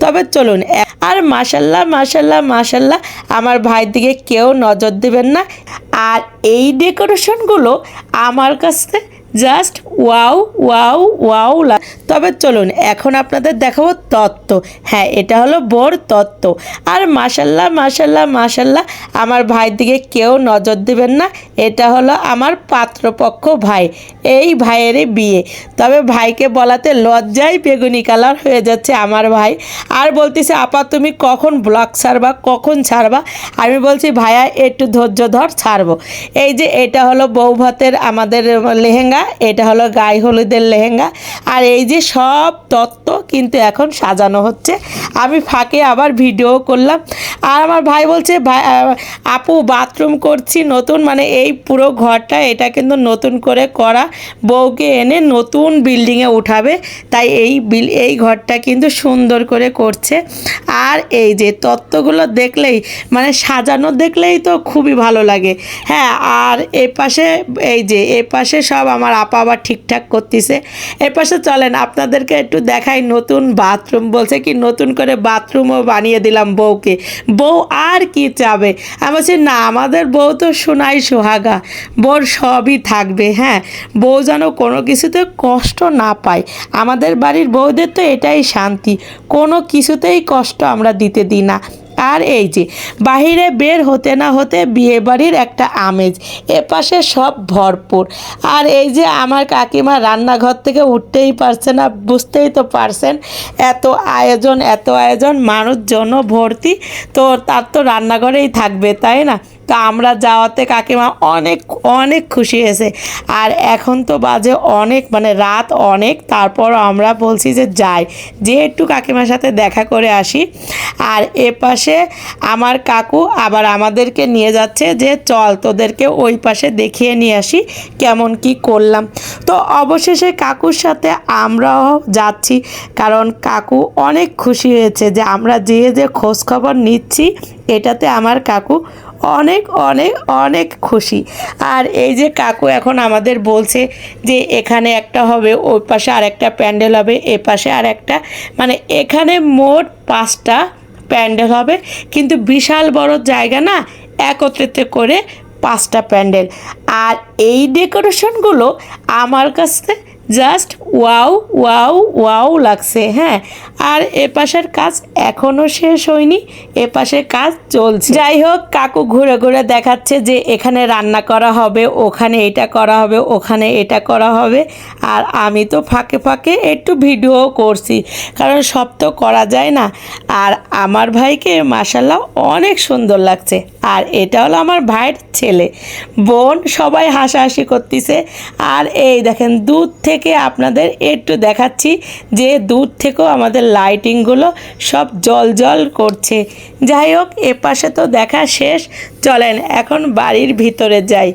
তবে চলুন আর মাসাল্লাহ মাসাল্লাহ মাসাল্লাহ আমার ভাইয়ের দিকে কেউ নজর দেবেন না। আর এই ডেকোরেশনগুলো আমার কাছে জাস্ট ওয়াও ওয়াও ওয়াও তবে চলুন, এখন আপনাদের দেখাবো তত্ত্ব। হ্যাঁ এটা হলো বোর তত্ত্ব। আর মাসাল্লাহ মাসাল্লাহ মাসাল্লাহ আমার ভাইয়ের দিকে কেউ নজর দেবেন না। এটা হলো আমার পাত্রপক্ষ ভাই। এই ভাইয়েরই বিয়ে। তবে ভাইকে বলাতে লজ্জায় বেগুনি কালার হয়ে যাচ্ছে আমার ভাই। আর বলতেছে, আপা, তুমি কখন ব্লগ ছাড়বা? কখন ছাড়বা? আমি বলছি, ভাইয়া, একটু ধৈর্য ধর, ছাড়বো। এই যে, এটা হলো বউ ভাতের আমাদের লেহেঙ্গা। এটা হলো গায়ে হলুদের লেহেঙ্গা। আর এই যে সব তত্ত্ব কিন্তু এখন সাজানো হচ্ছে। আমি ফাঁকে আবার ভিডিও করলাম। আর আমার ভাই বলছে, ভাই আপু বাথরুম করছি নতুন মানে এই পুরো ঘরটা, এটা কিন্তু নতুন করে করা। বউকে এনে নতুন বিল্ডিংয়ে উঠাবে। তাই এই বিল, এই ঘরটা কিন্তু সুন্দর করে করছে। আর এই যে তত্ত্বগুলো দেখলেই মানে সাজানো দেখলেই তো খুবই ভালো লাগে। হ্যাঁ আর এ পাশে, এই যে এ পাশে সব আমার আপা আবার ঠিকঠাক করতেছে। এ পাশে চলেন, আপনাদেরকে একটু দেখাই নতুন বাথরুম বলছে কি, নতুন করে বাথরুমও বানিয়ে দিলাম বউকে। বউ আর কি চাবে? আমি বলছি, না, আমাদের বউ তো সোনাই সোহাগা। বউর সবই থাকবে হ্যাঁ। বউ যেন কোনো কিছুতে কষ্ট না পায়। আমাদের বাড়ির বউদের তো এটাই শান্তি। কোনো কিছুতেই কষ্ট আমরা দিতে দিই না। আর এই যে, বাহিরে বের হতে না হতে বিয়ে বাড়ির একটা আমেজ, এপাশে সব ভরপুর। আর এই যে আমার কাকিমা রান্নাঘর থেকে উঠতেই পারছে না, বুঝতেই তো পারছেন, এত আয়োজন এত আয়োজন মানুষজন ভর্তি, তো তার তো রান্নাঘরেই থাকবে, তাই না? তো আমরা যাওয়াতে কাকিমা অনেক অনেক খুশি হয়েছে। আর এখন তো বাজে অনেক মানে রাত অনেক তারপর আমরা বলছি যে যাই যে একটু কাকিমার সাথে দেখা করে আসি। আর এ পাশে আমার কাকু আবার আমাদেরকে নিয়ে যাচ্ছে যে, চল তোদেরকে ওই পাশে দেখিয়ে নিয়ে আসি, কেমন কি করলাম। তো অবশেষে কাকুর সাথে আমরাও যাচ্ছি, কারণ কাকু অনেক খুশি হয়েছে যে, আমরা যে যে খোঁজ খবর নিচ্ছি, এটাতে আমার কাকু অনেক অনেক অনেক খুশি। আর এই যে কাকু এখন আমাদের বলছে যে, এখানে একটা হবে, ওই পাশে আর একটা প্যান্ডেল হবে, এ পাশে আর একটা মানে এখানে মোট পাঁচটা প্যান্ডেল হবে। কিন্তু বিশাল বড় জায়গা না, একত্রিত করে পাঁচটা প্যান্ডেল। আর এই ডেকোরেশনগুলো আমার কাছে জাস্ট ওয়াও ওয়াও ওয়াও লাগছে হ্যাঁ। আর এ পাশের কাজ এখনও শেষ হয়নি এ পাশের কাজ চলছে। যাই হোক, কাকু ঘুরে ঘুরে দেখাচ্ছে যে এখানে রান্না করা হবে, ওখানে এটা করা হবে, ওখানে এটা করা হবে। আর আমি তো ফাঁকে ফাঁকে একটু ভিডিও করছি, কারণ সব তো করা যায় না। আর আমার ভাইকে মাসাল্লাহ অনেক সুন্দর লাগছে। আর এটা হলো আমার ভাইয়ের ছেলে। বোন সবাই হাসাহাসি করতেছে। আর এই দেখেন, দূর থেকে আপনাদের একটু দেখাচ্ছি যে দূর থেকেও আমাদের লাইটিংগুলো সব জল জল করছে। যাই হোক এপাশে তো দেখা শেষ। চলেন, এখন বাড়ির ভিতরে যাই।